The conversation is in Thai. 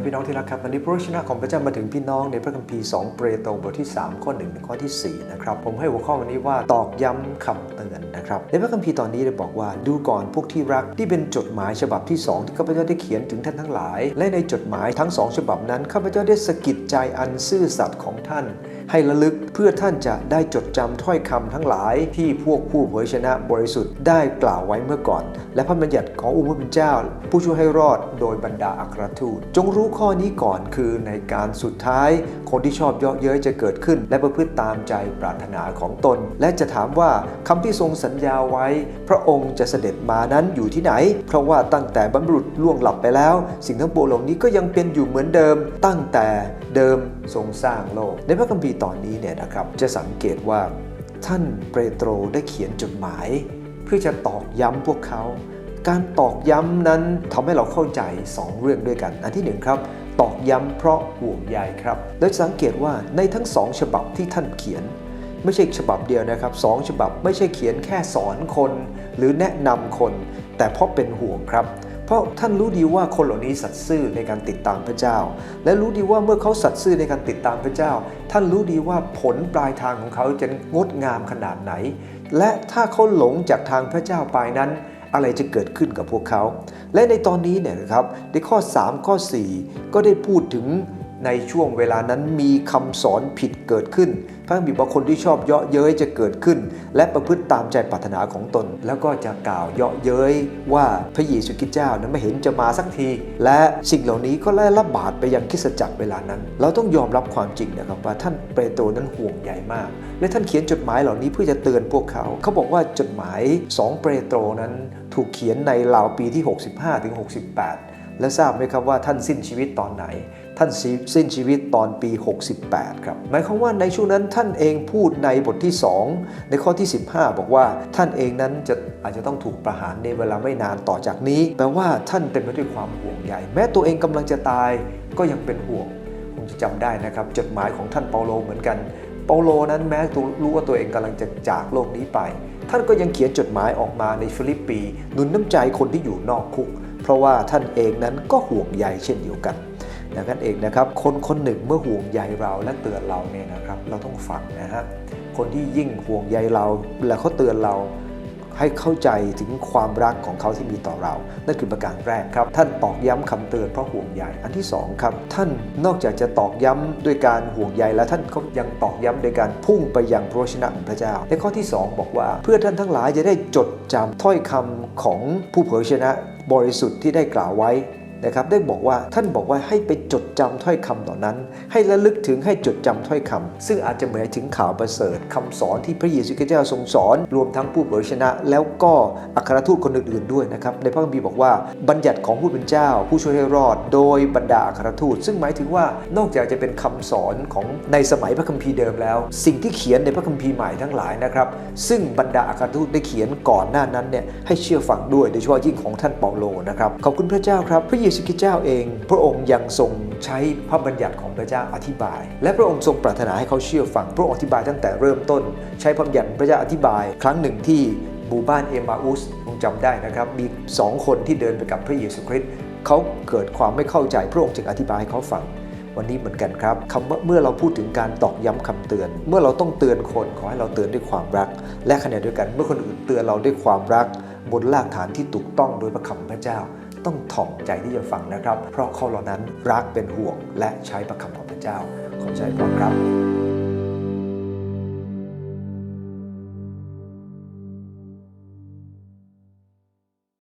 ครับพี่น้องที่รักครับวันนี้พระวจนะของพระเจ้ามาถึงพี่น้องในพระคัมภีร์ 2 เปโตรบทที่ 3 ข้อ1ถึงข้อที่ 4 นะครับ ผมให้หัวข้อวันนี้ว่าตอกย้ำคำเตือนนะครับ ในพระคัมภีร์ตอนนี้ได้บอกว่าดูก่อนพวกที่รักที่เป็นจดหมายฉบับที่ 2 ที่ข้าพเจ้าได้เขียนถึงท่านทั้งหลาย และในจดหมายทั้ง 2 ฉบับนั้นข้าพเจ้าได้สะกิดใจอันซื่อสัตย์ของท่าน ให้ระลึกเพื่อท่านจะได้จดจำถ้อยคำทั้งหลาย ที่พวกผู้เผยชนะบริสุทธิ์ได้กล่าวไว้เมื่อก่อน และพระบัญญัติขององค์พระผู้เป็นเจ้า ผู้ช่วยให้รอดโดยบรรดาอัครทูตจงรู้ข้อนี้ก่อนคือในการสุดท้าย คนที่ชอบเยาะเย้ยจะเกิดขึ้น และประพฤติตามใจปรารถนาของตน และจะถามว่าคำที่ทรงสัญญาไว้ พระองค์จะเสด็จมานั้นอยู่ที่ไหน เพราะว่าตั้งแต่บรรพุษล่วงหลับไปแล้ว สิ่งทั้งปวงเหล่านี้ก็ยังเป็นอยู่เหมือนเดิม ตั้งแต่เดิมทรงสร้างโลก ในพระคัมภีร์ตอนนี้เนี่ยนะครับจะสังเกตว่าท่านเปโตรได้เขียนจดหมาย เพื่อจะตอกย้ำพวกเขา การตอกย้ำนั้นทำให้เราเข้าใจ 2 เรื่องด้วยกัน อันที่หนึ่งครับ ตอกย้ำเพราะห่วงใยครับโดยสังเกตว่าในทั้งสองฉบับที่ท่านเขียน ไม่ใช่ฉบับเดียวนะครับสองฉบับไม่ใช่เขียนแค่สอนคน หรือแนะนำคน แต่เพราะเป็นห่วงครับเพราะท่านรู้ดีว่าคนเหล่านี้สัตย์ซื่อในการติดตามพระเจ้า และรู้ดีว่าเมื่อเขาสัตย์ซื่อในการติดตามพระเจ้า ท่านรู้ดีว่าผลปลายทางของเขาจะงดงามขนาดไหน และถ้าเขาหลงจากทางพระเจ้าไปนั้น อะไรจะเกิดขึ้นกับพวกเขา และในตอนนี้เนี่ยนะครับในข้อ 3 ข้อ 4 ก็ได้พูดถึง ในช่วงเวลานั้นมีคำสอนผิดเกิดขึ้น พระคัมภีร์บอกคนที่ชอบเยาะเย้ยจะเกิดขึ้น และประพฤติตามใจปรารถนาของตน แล้วก็จะกล่าวเยาะเย้ยว่าพระเยซูคริสต์เจ้านั้นไม่เห็นจะมาสักที และสิ่งเหล่านี้ก็ไล่ระบาดไปยังคริสตจักรเวลานั้น เราต้องยอมรับความจริงนะครับว่าท่านเปโตรนั้นห่วงใยมาก และท่านเขียนจดหมายเหล่านี้เพื่อจะเตือนพวกเขา เขาบอกว่าจดหมาย 2 เปโตรนั้นถูกเขียนในราวปีที่ 65ถึง68 และทราบไหมครับว่าท่านสิ้นชีวิตตอนไหน ท่านสิ้นชีวิตตอนปี 68 ครับ หมายความว่าในช่วงนั้นท่านเองพูดในบทที่ 2 ในข้อที่ 15 บอกว่าท่านเองนั้นจะอาจจะต้องถูกประหารในเวลาไม่นานต่อจากนี้แปลว่าท่านเต็มไปด้วยความห่วงใยแม้ตัวเองกำลังจะตายก็ยังเป็นห่วงคงจะจำได้นะครับ จดหมายของท่านเปาโลเหมือนกัน เปาโลนั้นแม้ตัวรู้ว่าตัวเองกำลังจะจากโลกนี้ไป ท่านก็ยังเขียนจดหมายออกมาในฟิลิปปีหนุนน้ำใจคนที่อยู่นอกคุก เพราะว่าท่านเองนั้นก็ห่วงใยเช่นเดียวกัน ดังนั้นเองนะครับ คนคนหนึ่งเมื่อห่วงใยเราและเตือนเราเนี่ยนะครับ เราต้องฟังนะฮะคนที่ยิ่งห่วงใยเราและเขาเตือนเราให้เข้าใจถึงความรักของเขาที่มีต่อเรา นั่นคือประการแรกครับ ท่านตอกย้ำคำเตือนเพราะห่วงใยอันที่สองครับ ท่านนอกจากจะตอกย้ำด้วยการห่วงใยแล้วท่านก็ยังตอกย้ำโดยการพุ่งไปยังพระวจนะของพระเจ้า ในข้อที่สองบอกว่า เพื่อท่านทั้งหลายจะได้จดจำถ้อยคำของผู้เผยชนะบริสุทธิ์ที่ได้กล่าวไว้ นะครับได้บอกว่าท่านบอกว่าให้ไปจดจำถ้อยคำต่อนนั้น ให้ระลึกถึงให้จดจำถ้อยคำซึ่งอาจจะหมายถึงข่าวประเสริฐคำสอนที่พระเยซูคริสต์เจ้าทรงสอน รวมทั้งผู้เผยชนะ แล้วก็อัครทูตคนอื่นๆด้วยนะครับในพระคัมภีร์บอกว่าบัญญัติของผู้เป็นเจ้า ผู้ช่วยให้รอด โดยบรรดาอัครทูต ซึ่งหมายถึงว่านอกจากจะเป็นคำสอนของในสมัยพระคัมภีร์เดิมแล้ว สิ่งที่เขียนในพระคัมภีร์ใหม่ทั้งหลายนะครับซึ่งบรรดาอัครทูตได้เขียนก่อนหน้านั้นเนี่ยให้เชื่อฟังด้วยโดยเฉพาะยิ่งของท่านเปาโลนะครับขอบคุณพระเจ้าครับพระเยซูคริสต์เจ้าเอง พระองค์ยังทรงใช้พระบัญญัติของพระเจ้าอธิบาย และพระองค์ทรงปรารถนาให้เขาเชื่อฟัง พระองค์อธิบายตั้งแต่เริ่มต้น ใช้พระบัญญัติพระเจ้าอธิบาย ครั้งหนึ่งที่หมู่บ้านเอมาอุสคงจำได้นะครับ มีสองคนที่เดินไปกับพระเยซูคริสต์เขาเกิดความไม่เข้าใจพระองค์จึงอธิบายให้เขาฟัง วันนี้เหมือนกันครับคำว่าเมื่อเราพูดถึงการตอกย้ำคำเตือน เมื่อเราต้องเตือนคนขอให้เราเตือนด้วยความรัก และขณะเดียวกันเมื่อคนอื่นเตือนเราด้วยความรัก บนรากฐานที่ถูกต้องโดยพระคำพระเจ้า ต้องถ่อมใจที่จะฟังนะครับ เพราะเขาเหล่านั้นรักเป็นห่วงและใช้ประคำของพระเจ้า ขอใจพรครับ